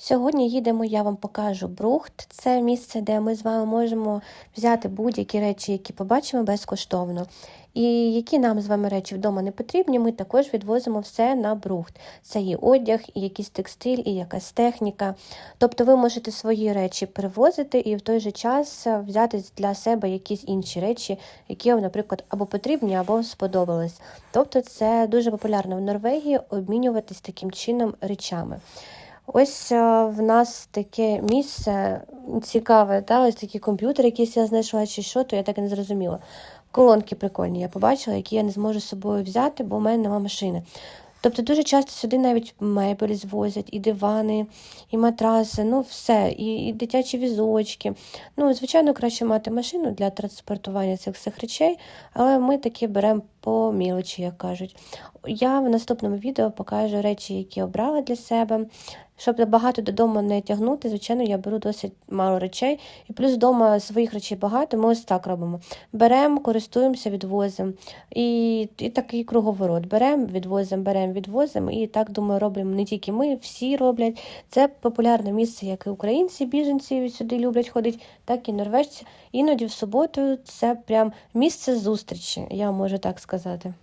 Сьогодні їдемо, я вам покажу Брухт. Це місце, де ми з вами можемо взяти будь-які речі, які побачимо безкоштовно. І які нам з вами речі вдома не потрібні, ми також відвозимо все на Брухт. Це і одяг, і якийсь текстиль, і якась техніка. Тобто ви можете свої речі привозити і в той же час взяти для себе якісь інші речі, які вам, наприклад, або потрібні, або сподобались. Тобто це дуже популярно в Норвегії обмінюватись таким чином речами. Ось е, в нас таке місце цікаве, та, ось такі комп'ютери, якісь я знайшла, чи що, то я так і не зрозуміла. Колонки прикольні, я побачила, які я не зможу з собою взяти, бо в мене нема машини. Тобто дуже часто сюди навіть мебель звозять, і дивани, і матраси, ну все, і, і дитячі візочки. Ну, звичайно, краще мати машину для транспортування цих всіх речей, але ми такі беремо по мілочі, як кажуть. Я в наступному відео покажу речі, які обрала для себе. Щоб багато додому не тягнути, звичайно, я беру досить мало речей. І плюс вдома своїх речей багато, ми ось так робимо. Беремо, користуємося, відвозимо. І і такий круговорот. Беремо, відвозимо, беремо, відвозимо. І так, думаю, робимо не тільки ми, всі роблять. Це популярне місце, як і українці, біженці сюди люблять ходити, так і норвежці. Іноді в суботу це прям місце зустрічі, я можу так сказати.